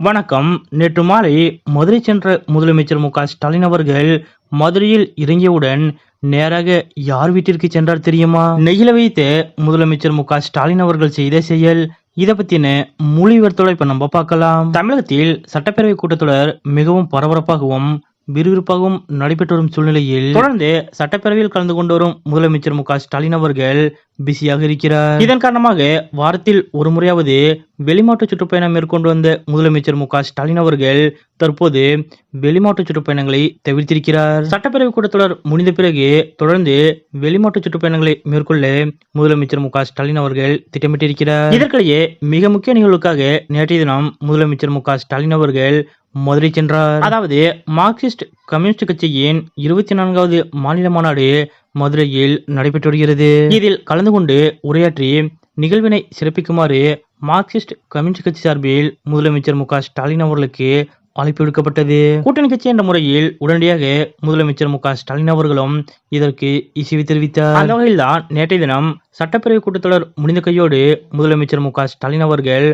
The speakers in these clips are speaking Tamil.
வணக்கம். நேற்று மாலை மதுரை சென்ற முதலமைச்சர் மு க ஸ்டாலின் அவர்கள் மதுரையில் இறங்கியவுடன் நேராக யார் வீட்டிற்கு சென்றார் தெரியுமா? நெகில வைத்து முதலமைச்சர் மு க ஸ்டாலின் அவர்கள் செய்த செயல் இதை பத்தின முழு விவரத்தோட இப்ப நம்ம பார்க்கலாம். தமிழகத்தில் சட்டப்பேரவை கூட்டத்தொடர் மிகவும் பரபரப்பாகவும் விறுவிறுப்பாகவும் நடைபெற்று வரும் சூழ்நிலையில் தொடர்ந்து சட்டப்பேரவையில் கலந்து கொண்டு வரும் முதலமைச்சர் மு க ஸ்டாலின் அவர்கள் பிஸியாக இருக்கிறார். இதன் காரணமாக வாரத்தில் ஒரு முறையாவது வெளிமாட்டு சுற்றுப்பயணம் மேற்கொண்டு வந்த முதலமைச்சர் மு க ஸ்டாலின் அவர்கள் தற்போது வெளிமாட்டு சுற்றுப்பயணங்களை தவிர்த்திருக்கிறார். சட்டப்பேரவை கூட்டத்தொடர் முடிந்த பிறகு தொடர்ந்து வெளிமாட்டு சுற்றுப்பயணங்களை மேற்கொள்ள முதலமைச்சர் மு ஸ்டாலின் அவர்கள் திட்டமிட்டிருக்கிறார். இதற்கிடையே மிக முக்கிய நிகழ்வுக்காக நேற்றைய தினம் முதலமைச்சர் மு ஸ்டாலின் அவர்கள் மதுரை சென்றார். அதாவது மார்க்சிஸ்ட் கம்யூனிஸ்ட் கட்சியின் இருபத்தி நான்காவது மாநில மாநாடு மதுரையில் நடைபெற்று வருகிறது? இதில் கலந்து கொண்டு உரையாற்றி நிகழ்வினை சிறப்பிக்குமாறு மார்க்சிஸ்ட் கம்யூனிஸ்ட் கட்சி சார்பில் முதலமைச்சர் மு ஸ்டாலின் அவர்களுக்கு அழைப்பு விடுக்கப்பட்டது. கூட்டணி கட்சி என்ற முறையில் உடனடியாக முதலமைச்சர் மு ஸ்டாலின் அவர்களும் இதற்கு இசைவு தெரிவித்தார். அந்த வகையில் தான் நேற்றைய தினம் சட்டப்பேரவை கூட்டத்தொடர் முடிந்த கையோடு முதலமைச்சர் மு ஸ்டாலின் அவர்கள்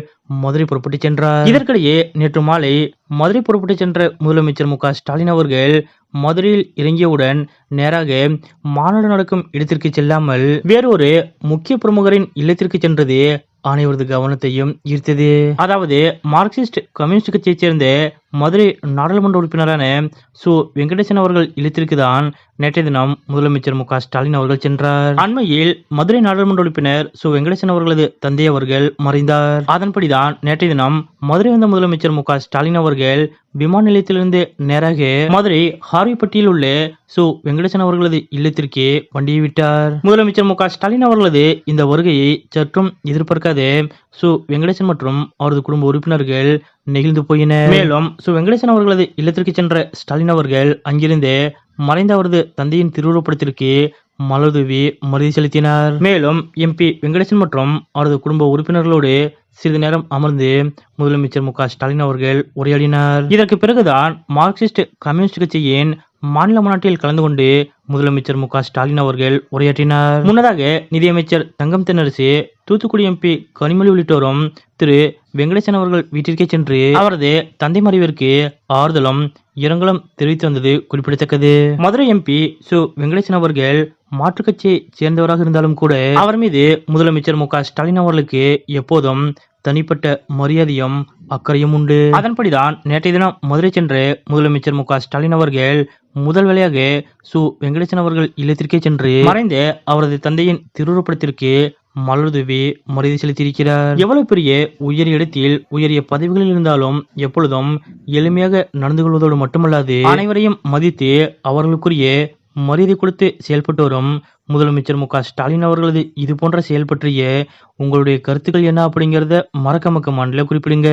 மதுரை புறப்பட்டு சென்றார். இதற்கிடையே நேற்று மாலை மதுரை புறப்பட்டு சென்ற முதலமைச்சர் மு ஸ்டாலின் அவர்கள் மதுரையில் இறங்கியவுடன் நேராக மாநாடு நடக்கும் இடத்திற்கு செல்லாமல் வேறொரு முக்கிய பிரமுகரின் இல்லத்திற்கு சென்றது அனைவரது கவனத்தையும் ஈர்த்தது. அதாவது மார்க்சிஸ்ட் கம்யூனிஸ்ட் கட்சியைச் சேர்ந்த மதுரை நாடாளுமன்ற உறுப்பினரான சு. வெங்கடேசன் அவர்கள் இல்லத்திற்கு தான் நேற்றைய தினம் முதலமைச்சர் மு. ஸ்டாலின் அவர்கள் சென்றார். அண்மையில் மதுரை நாடாளுமன்ற உறுப்பினர் சு. வெங்கடேசன் அவர்களது தந்தை அவர்கள் மறைந்தார். அதன்படிதான் நேற்றைய தினம் மதுரை வந்த முதலமைச்சர் மு. ஸ்டாலின் அவர்கள் விமான நிலையத்திலிருந்து நேராக மதுரை ஹார்விப்பட்டியில் உள்ள சு. வெங்கடேசன் அவர்களது இல்லத்திற்கே வண்டியை விட்டார். முதலமைச்சர் மு. ஸ்டாலின் அவர்களது இந்த வருகையை சற்றும் எதிர்பார்க்காத சு வெங்கடேசன் மற்றும் அவரது குடும்ப உறுப்பினர்கள் நெகிழ்ந்து போயினர் மேலும் சு வெங்கடேசன் அவர்களது இல்லத்திற்கு சென்ற ஸ்டாலின் அவர்கள் அங்கிருந்து மறைந்த அவரது தந்தையின் திருவுருவப்படத்திற்கு மலர்தூவி மரியாதை செலுத்தினார். மேலும் எம்பி வெங்கடேசன் மற்றும் அவரது குடும்ப உறுப்பினர்களோடு சிறிது நேரம் அமர்ந்து முதலமைச்சர் மு ஸ்டாலின் அவர்கள் உரையாடினார். இதற்கு பிறகுதான் மார்க்சிஸ்ட் கம்யூனிஸ்ட் கட்சியின் மாநில மாநாட்டில் கலந்து கொண்டு முதலமைச்சர் மு ஸ்டாலின் அவர்கள் உரையாற்றினார். முன்னதாக நிதியமைச்சர் தங்கம் தென்னரசு தூத்துக்குடி எம்பி கனிமொழி உள்ளிட்டோரும் திரு வெங்கடேசன் அவர்கள் வீட்டிற்கே சென்று அவரது தந்தை மறைவிற்கு ஆறுதலும் இரங்கலும் தெரிவித்து வந்தது குறிப்பிடத்தக்கது. மதுரை எம்பி சு. வெங்கடேசன் அவர்கள் மாற்றுக் கட்சியை சேர்ந்தவராக இருந்தாலும் கூட அவர் மீது முதலமைச்சர் மு ஸ்டாலின் அவர்களுக்கு எப்போதும் தனிப்பட்ட மரியாதையும் அக்கறையும் உண்டு. அதன்படிதான் நேற்றைய தினம் மதுரை சென்று முதலமைச்சர் மு ஸ்டாலின் அவர்கள் முதல் வேளையாக சு வெங்கடேசன் அவர்கள் இல்லத்திற்கே சென்று மறைந்த அவரது தந்தையின் திருவுருப்படத்திற்கு மலர்தூவி மரியாதை செலுத்தியிருக்கிறார். எவ்வளவு பெரிய உயரிய இடத்தில் உயரிய பதவிகளில் இருந்தாலும் எப்பொழுதும் எளிமையாக நடந்து கொள்வதோடு மட்டுமல்லாது அனைவரையும் மதித்து அவர்களுக்குரிய மரியாதை கொடுத்து செயல்பட்டு வரும் முதலமைச்சர் மு க ஸ்டாலின் அவர்களது இது போன்ற செயல் பற்றிய உங்களுடைய கருத்துக்கள் என்ன அப்படிங்கிறத மறக்காம மாநில குறிப்பிடுங்க.